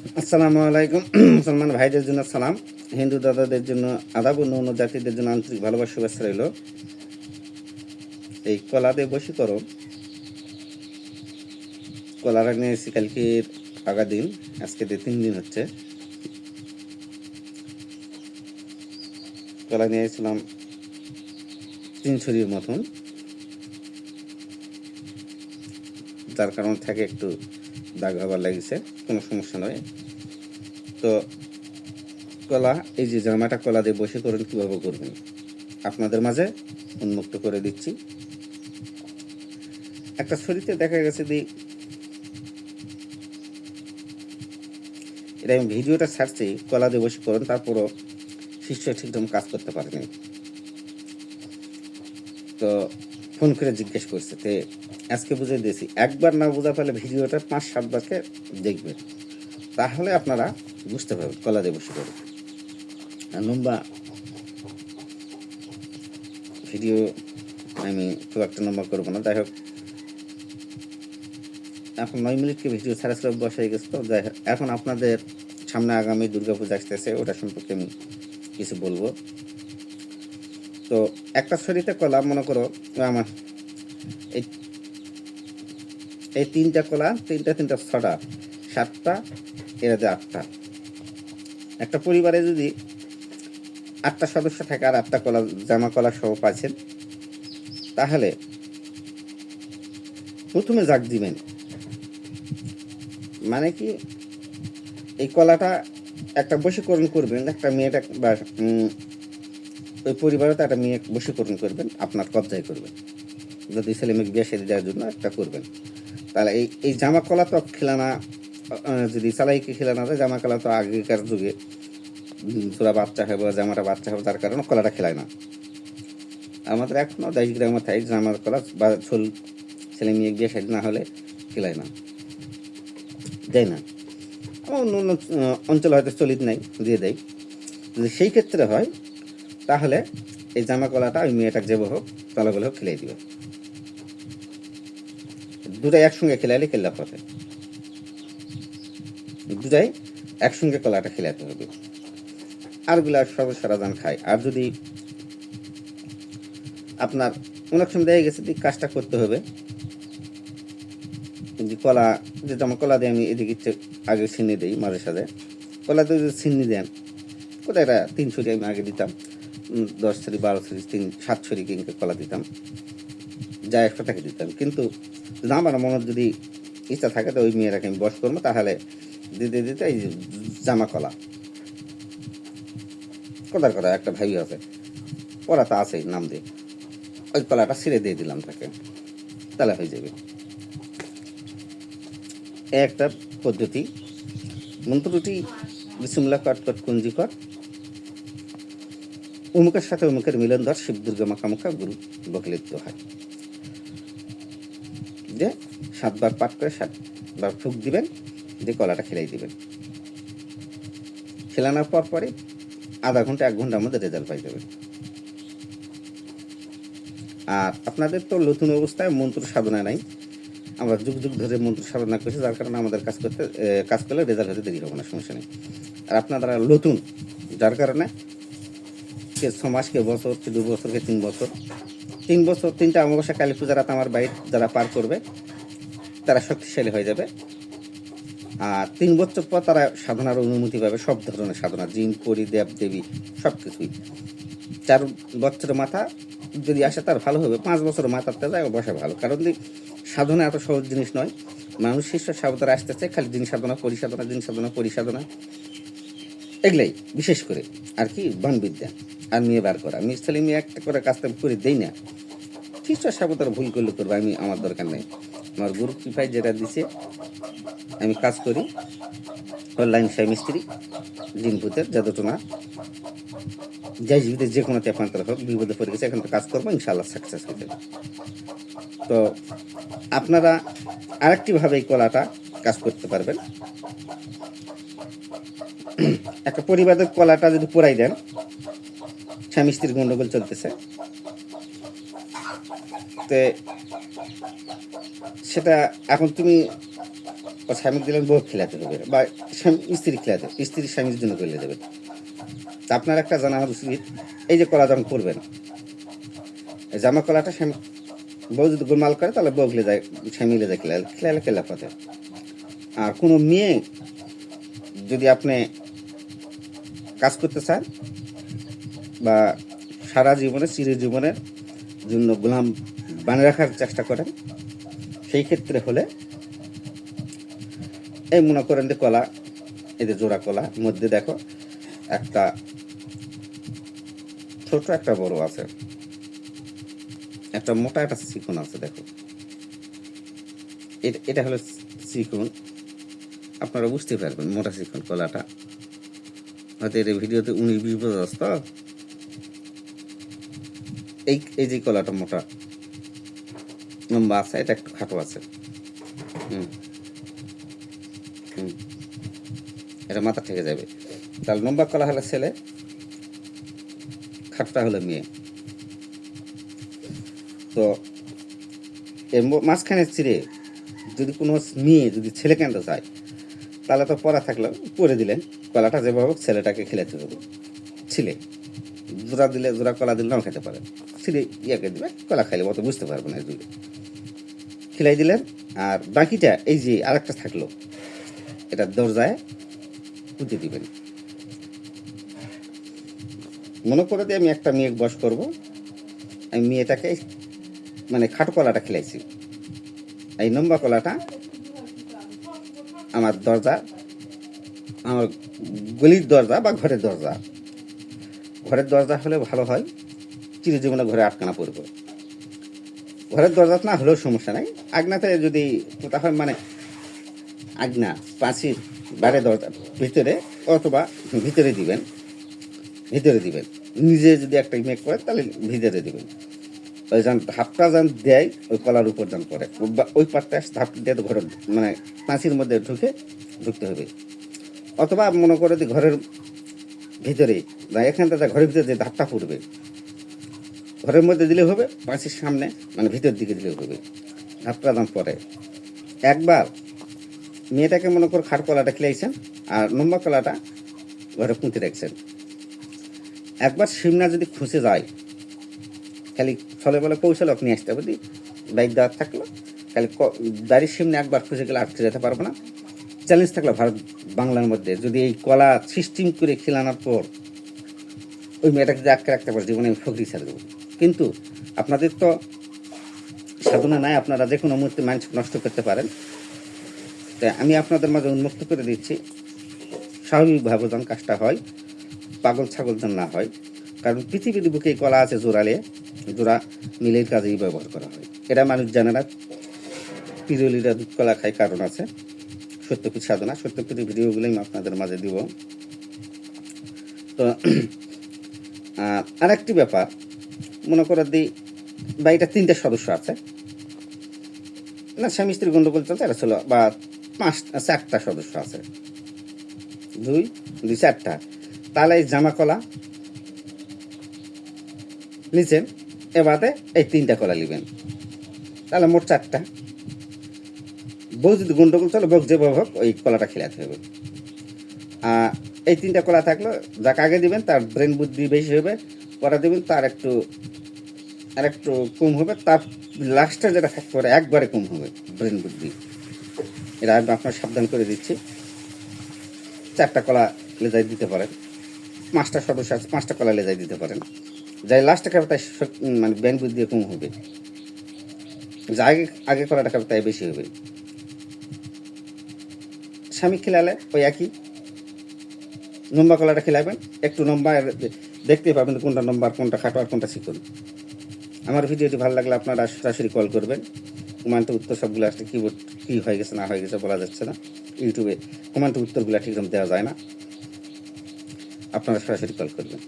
আসসালামু আলাইকুম। মুসলমান ভাইদের জন্য সালাম। হিন্দু দাদাদের জন্য আদাব অন্য অন্য জাতিদের জন্য আন্তরিক ভালোবাসা, শুভেচ্ছা রইল। এই কলা দিয়ে বশীকরণ কলারা নিয়ে এসেছি কালকের আগা দিন, আজকে দিয়ে তিন দিন হচ্ছে। কলা নিয়ে এসেছিলাম তিন ছড়ির মতন। যার কারণ থাকে একটু দাগ হবার লাগিছে, কোনো সমস্যা নয় তো কলা, এই যে জামাটা কলা দিয়ে বসে করেন কীভাবে করবেন? আপনাদের মাঝে উন্মুক্ত করে দিচ্ছি। একটা ছড়িতে দেখা গেছে দি এটা আমি ভিডিওটা ছাড়ছি, কলা দিয়ে বসে করেন তারপরও শিষ্য ঠিকঠাক কাজ করতে পারেনি। তো ফোন করে জিজ্ঞেস করছে তে, আজকে বুঝে দিয়েছি, একবার না বোঝা পারলে ভিডিওটা পাঁচ সাতবারকে দেখবেন তাহলে আপনারা বুঝতে পারবেন, কলা দিয়ে বসে করে লম্বা ভিডিও আমি খুব একটা নম্বর করব না, যাই হোক। এখন নয় মিনিটকে ভিডিও সাড়ে সাড়ে বসে গেছে তো, যাই হোক, এখন আপনাদের সামনে আগামী দুর্গাপূজা আসতেছে, ওটা সম্পর্কে আমি কিছু বলব। তো একটা শরীরে কলা, মনে করো, আমার এই এই তিনটা কলা, তিনটা তিনটা ছটা, সাতটা, এরাতে আটটা। একটা পরিবারে যদি আটটা সদস্য থাকে আর আটটা কলা, জামা কলা সহ পাচ্ছেন তাহলে প্রথমে জাগ দিবেন। মানে কি, এই কলাটা একটা বশীকরণ করবেন, একটা মেয়েটা বা ওই পরিবারে তো একটা মেয়ে বশীকরণ করবেন, আপনার কবজায় করবেন। যদি ছেলে মেয়েকে বিয়ে সাদি দেওয়ার জন্য একটা করবেন। তাহলে এই এই জামা কলা তো খেলানা যদি সালাইকে খেলানা দেয় জামা কলা তো আগেকার যুগে তোরা বাচ্চা হবে জামাটা বাচ্চা হবে তার কারণে কলাটা খেলায় না। আমাদের এখনও দেশ গ্রামে থাকে জামার কলা বা ছোল ছেলে মেয়ে বিয়ে সাদি না হলে খেলায় না। দেয় না। আমার অন্য অন্য অঞ্চলে হয়তো চলিত নাই, দিয়ে দেয়। যদি সেই ক্ষেত্রে হয়, তাহলে এই জামা কলাটা ওই মেয়েটাকে যে হোক তলাগুলো হোক খেলে দিবে। দুটাই একসঙ্গে খেলাইলে খেলা পথে। দুটাই একসঙ্গে কলাটা খেলাতে হবে। আরগুলা সদস্যরা যান খায়। আর যদি আপনার অনেক সময় দেখা গেছে কাজটা করতে হবে, যে কলা যেটা আমার কলা দিয়ে আমি এদিকে আগে ছিনি দিই মাঝে সাঝে কলা দিয়ে যদি ছিনি দেন কোথায় এটা তিন ছড়ি আমি আগে দিতাম দশ ছড়ি বারো ছড়ি তিন, সাত ছড়ি কিনকে কলা দিতাম। যা একশো টাকা দিতাম কিন্তু যদি আমার মনে যদি ইচ্ছা থাকে তো ওই মেয়েরাকে আমি বস করব, তাহলে দিতে দিতে এই জামা কলা কোথার কথা, একটা ভাই আছে, ওরা তো আছেই, নাম দিয়ে। ওই কলাটা ছিঁড়ে দিয়ে দিলাম তাকে তাহলে হয়ে যাবে। একটা পদ্ধতি মন্ত্রটি বিসমুল্লাহ কট কট কুঞ্জি কর। উমুকের সাথে উমুকের মিলন ধর শিব দুর্গা মাকামুখা গুরু বকলিত হয়। যে সাতবার পাঠ করে সাতবার ফুক দিবেন, দিয়ে কলাটা খেলাই দিবেন। খেলানোর পর পরে আধা ঘণ্টা, এক ঘণ্টার মধ্যে রেজাল্ট পাই যাবেন। আর আপনাদের তো নতুন অবস্থায় মন্ত্র সাধনা নাই। আমরা যুগ যুগ ধরে মন্ত্র সাধনা করছি, যার কারণে আমাদের কাজ করতে কাজ করলে রেজাল্ট হতে দেরি হবে না, সমস্যা নেই। আর আপনারা নতুন, যার কারণে কে ছ মাস, কে বছর, কে দু বছর, কে তিন বছর তিন বছর, তিনটা অমাবস্যা কালী পূজা রাত আমার বাইর যারা পার করবে, তারা শক্তিশালী হয়ে যাবে। আর তিন বছর পর তারা সাধনার অনুমতি পাবে, সব ধরনের সাধনা জিন পরি দেব, দেবী সব কিছুই চার বছরের মাথা যদি আসে, তার ভালো হবে। পাঁচ বছরের মাথাতে যায় বসে ভালো। কারণ সাধনা এত সহজ জিনিস নয়। মানুষ শিষ্য সাবধানে আসতেছে, খালি দিন সাধনা পরিসাধনা দিন সাধনা পরিসাধনা এগুলাই, বিশেষ করে, আর কি বানবিদ্যা, আর মেয়ে বার করা। মেয়ে, ছেলে মেয়ে একটা করে কাজটা করে দেই না। শিষ্য সাবধানে ভুল করলে করব আমি, আমার দরকার নেই। আমার গুরু কৃপায় যেটা দিছে, আমি কাজ করি। অনলাইন সাই মিস্ত্রি জিনপুতের যাদুটনা যাই জীবিতে, যে কোনো টেপান্তর হোক, বিপদে পড়ে গেছে, এখন তো কাজ করব ইনশাল্লাহ সাকসেস হয়ে যাবে। তো আপনারা আরেকটিভাবে এই কলাটা কাজ করতে পারবেন। একটা পরিবারের কলাটা যদি পোড়াই দেন স্বামী স্ত্রীর গন্ডগোল চলতেছে। তে সেটা এখন তুমি স্বামী দিলেন বউ খেলাতে হবে বা স্বামী, স্ত্রী খেলাতে স্ত্রী স্বামীর জন্য করলে দেবে। তা আপনার একটা জানা উচিত, এই যে কলা যখন করবেন জামা কলাটা স্বামী, বউ যদি গোলমাল করে তাহলে বউ খেলে যায়, স্বামী খেলে যায় খেলালে খেলালে খেলা পাতে আর কোনো মেয়ে যদি আপনি কাজ করতে চান বা সারা জীবনে চির জীবনের জন্য গোলাম বানিয়ে রাখার চেষ্টা করেন, সেই ক্ষেত্রে হলে এই মনে করেন যে কলা এদের জোড়া কলা মধ্যে দেখো একটা ছোট একটা বড় আছে, একটা মোটা একটা চিকন আছে দেখো। এটা এটা হলো চিকন আপনারা বুঝতে পারবেন মোটা চিকন কলাটা। হয়তো এর ভিডিওতে উনিশ বিশ বোঝা যাচ্ছে তো এই এই যে কলাটা মোটা। লম্বা আছে, এটা একটু খাটো আছে। এটা মাথা থেকে যাবে। তাহলে লম্বা কলা হলে ছেলে, খাটটা হলো মেয়ে। তো এর মাঝখানে চিরে যদি কোনো মেয়ে যদি ছেলে কেনতে চায় তাহলে তো পড়া থাকল। পরে দিলেন। কলাটা যেভাবে হোক ছেলেটাকে খেলাতে হবে ছিলে। জোড়া দিলে, জোড়া কলা দিলে নাও খেতে পারে। ছিলে ইয়াকে দিবে, কলা খাইলে অত বুঝতে পারবে না দুটো খেলাই দিলেন, আর বাকিটা, এই যে আরেকটা থাকল, এটা দরজায় পুঁতে দিবেন। মনে করে দিয়ে আমি একটা মেয়ে বস করব। আমি মেয়েটাকে মানে খাটো কলাটা খেলাইছি। এই লম্বা কলাটা আমার দরজা, আমার গলির দরজা বা ঘরের দরজা। ঘরের দরজা হলে ভালো হয়, চিরজীবনে ঘরে আটকানা পড়বে। ঘরের দরজা না হলেও সমস্যা নাই। আগনাতে যদি পোতা হয় মানে আগনা পাঁচির বাইরে দরজা ভিতরে অথবা ভিতরে দিবেন ভিতরে দিবেন। নিজে যদি একটা মেক করে তাহলে ভিতরে দিবেন। ওই যান ধাপটা যান দেয়, ওই কলার উপর যান বা- ওই পাটটা ধাপ দিয়ে ঘরের মানে পাঁচির মধ্যে ঢুকে ঢুকতে হবে। অথবা মনে করে যে ঘরের ভিতরে বা এখান থেকে ঘরের ভিতরে যে ধাপটা পড়বে, ঘরের মধ্যে দিলে হবে, পাঁচির সামনে মানে ভিতর দিকে দিলে হবে। ধাপটা দাম পরে। একবার মেয়েটাকে মনে করে খাট কলাটা খেলাইছেন আর লম্বা কলাটা ঘরে পুঁতে রাখছেন। একবার সিমনা যদি খুঁজে যায় খালি ফলে বলে কৌশল আপনি আসতে হবে দি বাইক দেওয়ার থাকল, খালি দাড়ির সিমনে একবার খুঁজে গেলে আটকে যেতে পারব না। চ্যালেঞ্জ থাকল ভারত বাংলার মধ্যে, যদি এই কলা সিস্টেম করে খেলানোর পর ওই মেয়েটাকে যদি আটকে রাখতে পারে, জীবনে আমি ফকরি ছেড়ে দেবো। কিন্তু আপনাদের তো সাধনা নাই, আপনারা যে কোনো মুহূর্তে মাইন্ড নষ্ট করতে পারেন। তাই আমি আপনাদের মাঝে উন্মুক্ত করে দিচ্ছি স্বাভাবিকভাবে যেন কাজটা হয়, পাগল ছাগল যেন না হয়। কারণ পৃথিবীর বুকে কলা আছে জোড়ালে জোড়া মিলের কাজেই ব্যবহার করা হয়। এটা মানুষ জানে না। পিরলিরা দুধ, কলা খায় কারণ আছে। সত্যপীঠ সাধনা। সত্যপীঠের ভিডিওগুলো আমি আপনাদের মাঝে দিব। তো আরেকটি ব্যাপার। মনে করে দিই বাড়িটা তিনটে সদস্য আছে। না, স্বামী স্ত্রী গন্ডগোল চলছে, এটা ছিল, বা পাঁচ, চারটা সদস্য আছে। দুই দুই, চারটা। তাহলে এই জামা নিচেন এবারে এই তিনটা কলা নেবেন তাহলে মোট চারটা। বউ যদি গন্ডগোল চলে, বউ যেভাবে হোক ওই কলাটা খেলাতে হবে। এই তিনটা কলা থাকল, যাকে আগে দিবেন, তার ব্রেন বুদ্ধি বেশি হবে, পরে দেবেন, তার একটু, আর একটু কম হবে, তার লাস্টে যেটা থাকতে পারে, একবারে কম হবে ব্রেন বুদ্ধি। এটা আমি আপনার সাবধান করে দিচ্ছি। চারটা কলা লেজাই দিতে পারেন। পাঁচটা সদস্য আছে, পাঁচটা কলা লেজাই দিতে পারেন। যাই লাস্টে খাবে তাই মানে ব্রেন বুদ্ধি কম হবে। যা আগে আগে কলাটা খাবে তাই বেশি হবে। স্বামী খেলালে ওই একই। লম্বা কলাটা খেলাবেন, একটু লম্বা আর দেখতেই পাবেন কোনটা নম্বর কোনটা খাটো আর কোনটা শিখুন আমার ভিডিওটি ভালো লাগলে আপনারা সরাসরি কল করবেন। কমান্টে উত্তর সবগুলো আসলে কী কী হয়ে গেছে, না হয়ে গেছে বলা যাচ্ছে না। ইউটিউবে কমান্টে উত্তরগুলো ঠিকরকম দেওয়া যায় না। আপনারা সরাসরি কল করবেন।